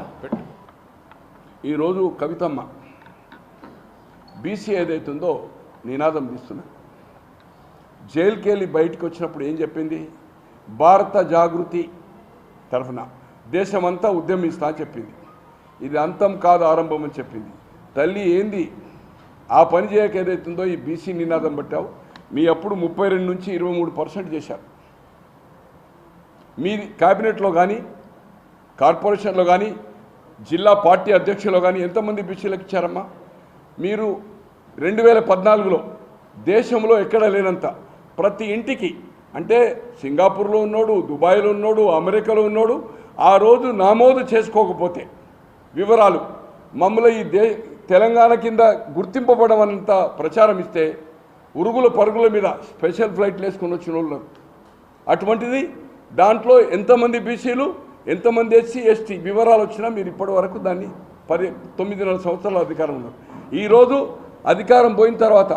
పెట్టు. ఈరోజు కవితమ్మ బీసీ ఏదైతుందో నినాదం తీస్తున్నా. జైలుకి వెళ్ళి బయటకు వచ్చినప్పుడు ఏం చెప్పింది? భారత జాగృతి తరఫున దేశమంతా ఉద్యమిస్తా అని చెప్పింది. ఇది అంతం కాదు ఆరంభం అని చెప్పింది. తల్లి ఏంది? ఆ పని చేయక ఏదైతుందో ఈ బీసీ నినాదం పట్టావు? మీ అప్పుడు ముప్పై రెండు నుంచి ఇరవై మూడు పర్సెంట్ చేశారు. మీ క్యాబినెట్లో కానీ కార్పొరేషన్లో కానీ జిల్లా పార్టీ అధ్యక్షులు కానీ ఎంతమంది బీసీలకు ఇచ్చారమ్మా? మీరు రెండు వేల పద్నాలుగులో దేశంలో ఎక్కడ లేనంత ప్రతి ఇంటికి అంటే సింగపూర్లో ఉన్నాడు దుబాయ్లో ఉన్నాడు అమెరికాలో ఉన్నాడు ఆ రోజు నమోదు చేసుకోకపోతే వివరాలు మమ్మల్ని ఈ దే తెలంగాణ కింద గుర్తింపబడమన్నంత ప్రచారం ఇస్తే ఉరుగుల పరుగుల మీద స్పెషల్ ఫ్లైట్లు వేసుకొని వచ్చిన వాళ్ళు అటువంటిది దాంట్లో ఎంతమంది బీసీలు ఎంతమంది ఎస్సీ ఎస్టీ వివరాలు వచ్చినా మీరు ఇప్పటి వరకు దాన్ని పది తొమ్మిదిన్నర సంవత్సరాల అధికారం ఉన్నారు. ఈరోజు అధికారం పోయిన తర్వాత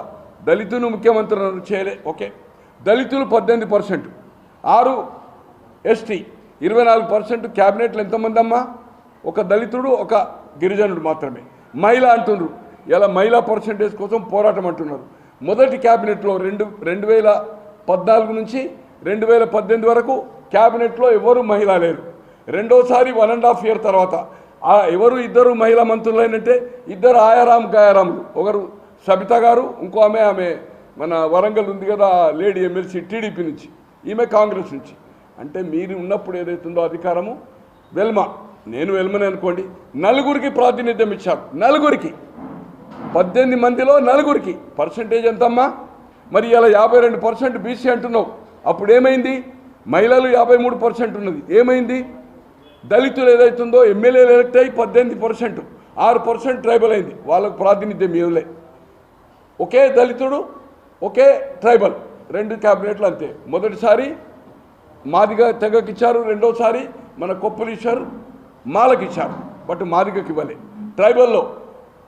దళితులు ముఖ్యమంత్రులను చేయలే ఓకే? దళితులు పద్దెనిమిది పర్సెంట్ ఆరు ఎస్టీ ఇరవై నాలుగు పర్సెంట్ క్యాబినెట్లు ఎంతమంది అమ్మా ఒక దళితుడు ఒక గిరిజనుడు మాత్రమే. మహిళ అంటున్నారు ఇలా మహిళా పర్సంటేజ్ కోసం పోరాటం అంటున్నారు. మొదటి క్యాబినెట్లో రెండు రెండు వేల పద్నాలుగు నుంచి రెండు వేల పద్దెనిమిది వరకు క్యాబినెట్లో ఎవరు మహిళ లేరు. రెండోసారి వన్ అండ్ హాఫ్ ఇయర్ తర్వాత. ఎవరు ఇద్దరు మహిళా మంత్రులైనంటే ఇద్దరు ఆయారాం గాయారాములు. ఒకరు సబిత గారు ఇంకో ఆమె ఆమె మన వరంగల్ ఉంది కదా లేడీ ఎమ్మెల్సీ టీడీపీ నుంచి. ఈమె కాంగ్రెస్ నుంచి. అంటే మీరు ఉన్నప్పుడు ఏదైతుందో అధికారము? వెల్మ. నేను వెల్మనే అనుకోండి. నలుగురికి ప్రాతినిధ్యం ఇచ్చారు. నలుగురికి. పద్దెనిమిది మందిలో నలుగురికి. పర్సంటేజ్ ఎంతమ్మా? మరి ఇలా యాభై రెండు పర్సెంట్ బీసీ అంటున్నావు. అప్పుడు ఏమైంది మహిళలు యాభై మూడు పర్సెంట్ ఉన్నది. ఏమైంది? దళితులు ఏదైతుందో ఎమ్మెల్యేలు ఎలక్ట్ అయ్యి పద్దెనిమిది పర్సెంట్ ఆరు పర్సెంట్ ట్రైబల్ అయింది. వాళ్ళకు ప్రాతినిధ్యం ఇవ్వలే. ఒకే దళితుడు ఒకే ట్రైబల్ రెండు క్యాబినెట్లు అంతే. మొదటిసారి మాదిగ తెగకి ఇచ్చారు రెండోసారి మన కొప్పలీశ్వర్ మాలకి ఇచ్చారు బట్ మాదిగకి ఇవ్వలే. ట్రైబల్లో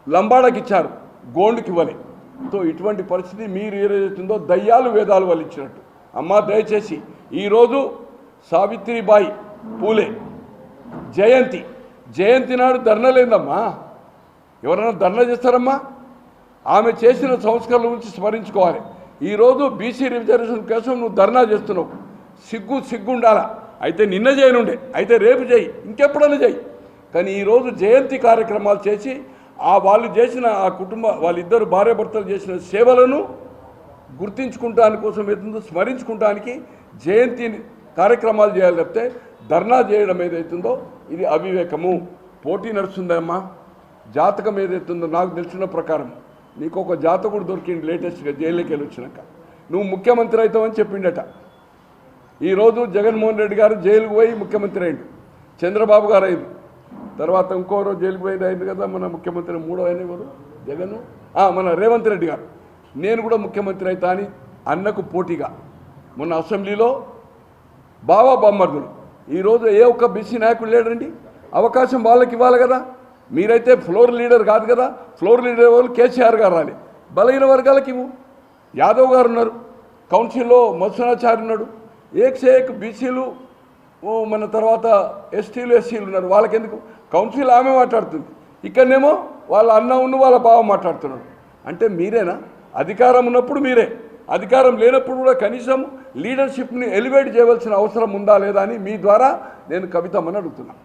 లంబాడకి ఇచ్చారు గోండుకి ఇవ్వలే సో ఇటువంటి పరిస్థితి మీరు ఏదైతుందో దయ్యాలు వేదాలు వాళ్ళు ఇచ్చినట్టు అమ్మ దయచేసి ఈరోజు సావిత్రిబాయి పూలే జయంతి. జయంతి నాడు ధర్నా లేదమ్మా. ఎవరైనా ధర్నా చేస్తారమ్మా? ఆమె చేసిన సంస్కరణల గురించి స్మరించుకోవాలి. ఈరోజు బీసీ రిజర్వేషన్ కోసం నువ్వు ధర్నా చేస్తున్నావు. సిగ్గు సిగ్గు ఉండాలా అయితే నిన్న చేయనుండే. అయితే రేపు చేయి. ఇంకెప్పుడైనా చేయి. కానీ ఈరోజు జయంతి కార్యక్రమాలు చేసి ఆ వాళ్ళు చేసిన ఆ కుటుంబ వాళ్ళిద్దరు భార్యాభర్తలు చేసిన సేవలను గుర్తించుకుంటానికి కోసం ఏదో స్మరించుకుంటానికి జయంతి కార్యక్రమాలు చేయాలి తప్పితే ధర్నా చేయడం ఏదైతుందో ఇది అవివేకము. పోటీ నడుస్తుందమ్మా. జాతకం ఏదైతుందో నాకు తెలిసిన ప్రకారం నీకు ఒక జాతకుడు దొరికింది లేటెస్ట్గా జైలుకి వెళ్ళి వచ్చినాక నువ్వు ముఖ్యమంత్రి అవుతావని చెప్పిండట. ఈరోజు జగన్మోహన్ రెడ్డి గారు జైలుకు పోయి ముఖ్యమంత్రి అయిండు. చంద్రబాబు గారు అయింది తర్వాత ఇంకో రోజు జైలుకు పోయి అయింది కదా మన ముఖ్యమంత్రి మూడో అయిన ఎవరు? జగన్? మన రేవంత్ రెడ్డి గారు. నేను కూడా ముఖ్యమంత్రి అవుతా అని అన్నకు పోటీగా. మొన్న అసెంబ్లీలో బావా బొమ్మర్దులు ఈరోజు ఏ ఒక్క బీసీ నాయకుడు లేడండి? అవకాశం వాళ్ళకి ఇవ్వాలి కదా. మీరైతే ఫ్లోర్ లీడర్ కాదు కదా. ఫ్లోర్ లీడర్ వాళ్ళు కేసీఆర్ గారు రాలి. బలహీన వర్గాలకి ఇవ్వు. యాదవ్ గారు ఉన్నారు. కౌన్సిల్లో మత్స్యనాచారి ఉన్నాడు. ఏక్ బీసీలు మన తర్వాత ఎస్టీలు ఎస్సీలు ఉన్నారు. వాళ్ళకెందుకు? కౌన్సిల్ ఆమె మాట్లాడుతుంది. ఇక్కడనేమో వాళ్ళ అన్న ఉన్న వాళ్ళ బావ మాట్లాడుతున్నాడు. అంటే మీరేనా? అధికారం ఉన్నప్పుడు మీరే. అధికారం లేనప్పుడు కూడా కనీసం లీడర్షిప్ని ఎలివేట్ చేయవలసిన అవసరం ఉందా లేదా అని మీ ద్వారా నేను కవితమ్మని అడుగుతున్నాను